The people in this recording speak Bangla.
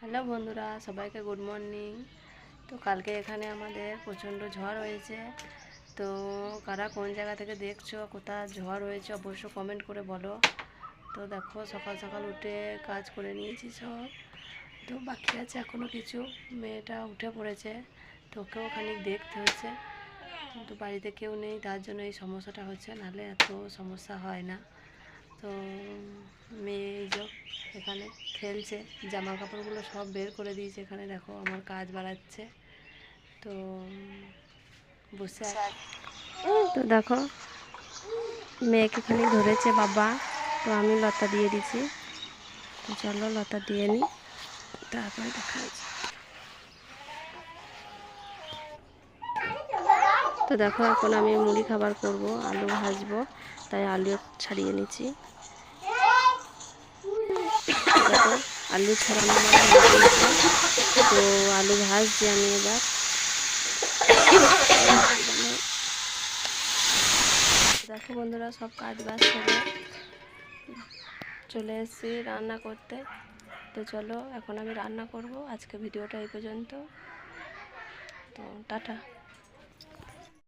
হ্যালো বন্ধুরা, সবাইকে গুড মর্নিং তো কালকে এখানে আমাদের প্রচণ্ড ঝড় হয়েছে। তো কারা কোন জায়গা থেকে দেখছ, কোথায় ঝড় হয়েছে অবশ্য কমেন্ট করে বলো। তো দেখো, সকাল সকাল উঠে কাজ করে নিয়েছি সব। তো বাকি আছে এখনও কিছু। মেয়েটা উঠে পড়েছে, তো ওকেও খানিক দেখতে হচ্ছে। কিন্তু বাড়িতে কেউ নেই, তার জন্য এই সমস্যাটা হচ্ছে। নাহলে এত সমস্যা হয় না। তো মেয়ে এই খেলছে জামা কাপড়গুলো সব বের করে দিয়েছে এখানে দেখো আমার কাজ বাড়াচ্ছে। তো বসে। তো দেখো মেয়েকে খালি ধরেছে বাবা তো আমি লতা দিয়ে দিছি। তো চলো লতা দিয়ে নিই তারপরে দেখা যাচ্ছে তো দেখো এখন আমি মুড়ি খাবার করব আলু ভাজবো তাই আলু ছাড়িয়ে নিচ্ছি দেখো আলু ছাড়ানো। তো আলু ভাজছি আমি এবার। দেখো বন্ধুরা, সব কাজ বাজ করে চলে এসেছি রান্না করতে। তো চলো, এখন আমি রান্না করব। আজকে ভিডিওটা এই পর্যন্ত। তো টাটা।